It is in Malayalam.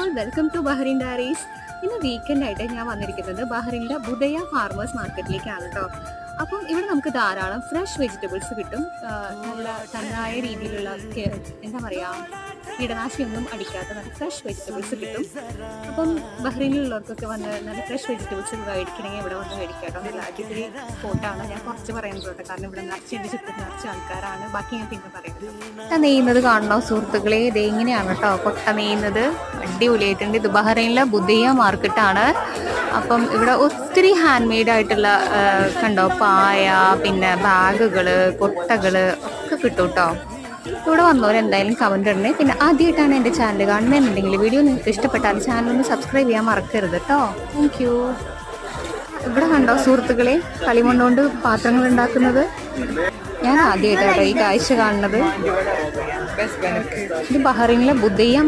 All welcome to Bahrain diaries ഇന്ന് വീക്കെൻഡ് ആയിട്ട് ഞാൻ വന്നിരിക്കുന്നത്. ബഹ്റിന്റെ ബുദയ ഫാർമേഴ്സ് മാർക്കറ്റിലേക്കാണ് കേട്ടോ അപ്പം ഇവിടെ നമുക്ക് ധാരാളം ഫ്രഷ് വെജിറ്റബിൾസ് കിട്ടും. നല്ല തന്നായ രീതിയിലുള്ള എന്താ പറയുക കീടനാശിനിയൊന്നും അടിക്കാത്ത നല്ല ഫ്രഷ് വെജിറ്റബിൾസ് കിട്ടും. അപ്പം ബഹ്റൈനിലുള്ളവർക്കൊക്കെ വന്ന് നല്ല ഫ്രഷ് വെജിറ്റബിൾസ് മേടിക്കണമെങ്കിൽ ഇവിടെ വന്ന് കഴിക്കാം നല്ല അടിപൊളി ഫോട്ടാണ് ഞാൻ കുറച്ച് പറയുന്നത് കാരണം ഇവിടെ നിറച്ച് എന്റെ ചുറ്റും നിറച്ച് ആൾക്കാരാണ്. ബാക്കി ഞാൻ പിന്നെ പറയുന്നത് ഞാൻ നെയ്യുന്നത് കാണണോ സുഹൃത്തുക്കളെ? ഇത് ഇങ്ങനെയാണ് കേട്ടോ കൊട്ട നെയ്യുന്നത്. അടിപൊളിയായിട്ടുണ്ട്. ഇത് ബഹ്റൈനിലെ ബുദ്ധിയ മാർക്കറ്റാണ് അപ്പം ഇവിടെ ഒത്തിരി ഹാൻഡ് മെയ്ഡ് ആയിട്ടുള്ള കണ്ടോ പായ പിന്നെ ബാഗുകൾ കൊട്ടകൾ ഒക്കെ കിട്ടും കേട്ടോ ഇവിടെ വന്നവർ എന്തായാലും കമന്റ് ഇടണേ. പിന്നെ ആദ്യമായിട്ടാണ് എന്റെ ചാനൽ കാണുന്നതെന്നുണ്ടെങ്കിൽ വീഡിയോ നിങ്ങൾക്ക് ഇഷ്ടപ്പെട്ടാൽ ചാനലൊന്ന് സബ്സ്ക്രൈബ് ചെയ്യാൻ മറക്കരുത് കേട്ടോ താങ്ക് യു ഇവിടെ കണ്ടോ സുഹൃത്തുക്കളെ? കളിമണ്ണുകൊണ്ട് പാത്രങ്ങൾ ഉണ്ടാക്കുന്നത്. ഞാൻ ആദ്യമായിട്ടാണ് ഈ കാഴ്ച കാണുന്നത്. ഇത് ബഹ്റൈനിലെ ബുദ്ധയ്യ